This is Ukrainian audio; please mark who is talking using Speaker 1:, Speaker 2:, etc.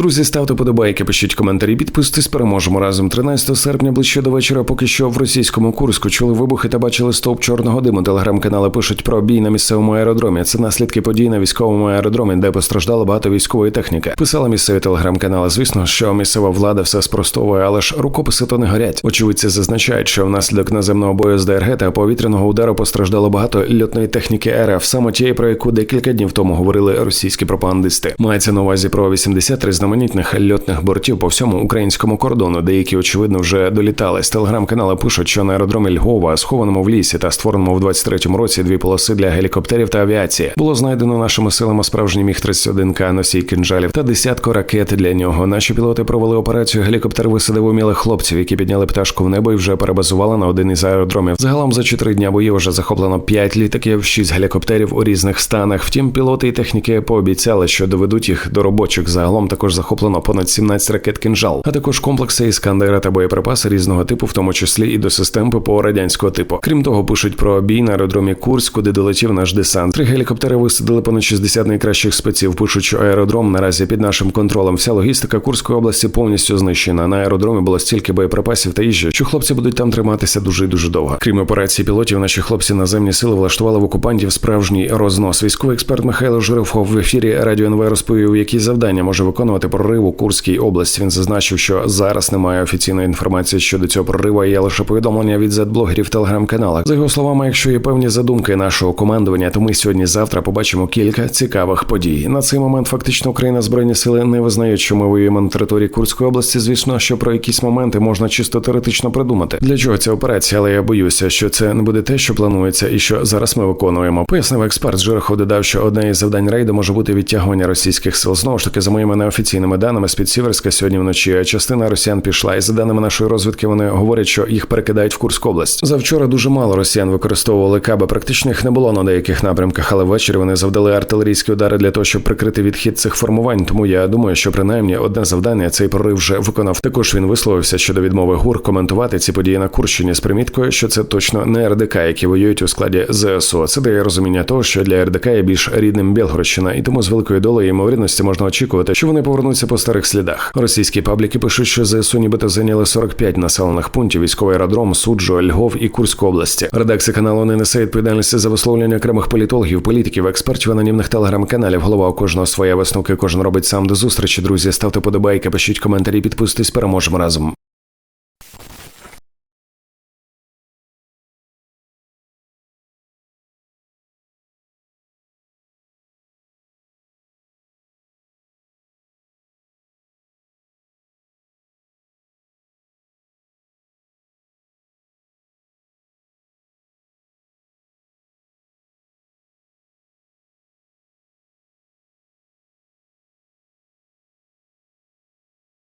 Speaker 1: Друзі, ставте подобайки, пишіть коментарі, підписуйтесь, переможемо разом. 13 серпня ближче до вечора. Поки що в російському Курську чули вибухи та бачили стовп чорного диму. Телеграм-канали пишуть про бій на місцевому аеродромі. Це наслідки подій на військовому аеродромі, де постраждало багато військової техніки. Писали місцеві телеграм-канали. Звісно, що місцева влада все спростовує, але ж рукописи то не горять. Очевидці зазначають, що внаслідок наземного бою з ДРГ та повітряного удару постраждало багато льотної техніки РФ, саме тієї, про яку декілька днів тому говорили російські пропагандисти. Мається на увазі про 80 різноманітних льотних бортів по всьому українському кордону. Деякі очевидно вже долітали. З телеграм-канали пишуть, що на аеродромі Львова, схованому в лісі та створеному в 23-му році дві полоси для гелікоптерів та авіації, було знайдено нашими силами справжній міг 31 к носій кинжалів та десятку ракет для нього. Наші пілоти провели операцію. Гелікоптер висадив умілих хлопців, які підняли пташку в небо і вже перебазували на один із аеродромів. Загалом за чотири дня боїв вже захоплено 5 літаків, 6 гелікоптерів у різних станах. Втім, пілоти і техніки пообіцяли, що доведуть їх до робочих. Загалом також захоплено понад 17 ракет кінжал, а також комплекси іскандера та боєприпаси різного типу, в тому числі і до систем ППО радянського типу. Крім того, пишуть про бій на аеродромі Курськ, куди долетів наш десант. Три гелікоптери висадили понад 60 найкращих спеців. Пишуть, що аеродром наразі під нашим контролем. Вся логістика Курської області повністю знищена. На аеродромі було стільки боєприпасів та їжі, що хлопці будуть там триматися дуже дуже довго. Крім операції пілотів, наші хлопці наземні сили влаштували в окупантів справжній рознос. Військовий експерт Михайло Жирафов в ефірі Радіо НВ розповів, які завдання може виконувати прорив у Курській області. Він зазначив, що зараз немає офіційної інформації щодо цього прориву. Є лише повідомлення від зет-блогерів телеграм-каналах. За його словами, якщо є певні задумки нашого командування, то ми сьогодні-завтра побачимо кілька цікавих подій. На цей момент фактично Україна збройні сили не визнають, що ми воюємо на території Курської області. Звісно, що про якісь моменти можна чисто теоретично придумати. Для чого ця операція? Але я боюся, що це не буде те, що планується, і що зараз ми виконуємо. Пояснив експерт Жирохов додав, що одне із завдань рейду може бути відтягування російських сил. Знову ж таки, за моїми неофіційними даними з під Сіверська сьогодні вночі частина росіян пішла, і за даними нашої розвідки, вони говорять, що їх перекидають в Курську область. Завчора дуже мало росіян використовували каби. Практично їх не було на деяких напрямках, але ввечері вони завдали артилерійські удари для того, щоб прикрити відхід цих формувань. Тому я думаю, що принаймні одне завдання цей прорив вже виконав. Також він висловився щодо відмови ГУР коментувати ці події на Курщині з приміткою, що це точно не РДК, які воюють у складі ЗСУ. Це дає розуміння того, що для РДК є більш рідним Білгородщина, і тому з великою долею ймовірності можна очікувати, що вони повернуться по старих слідах. Російські пабліки пишуть, що ЗСУ нібито зайняли 45 населених пунктів, військовий аеродром, суджо, Львов і Курську області. Редакція каналу не несе відповідальності за висловлення окремих політологів, політиків, експертів, анонімних телеграм-каналів. Голова у кожного своя висновки. Кожен робить сам до зустрічі. Друзі, ставте подобайки, пишіть коментарі, підписуйтесь, переможемо разом.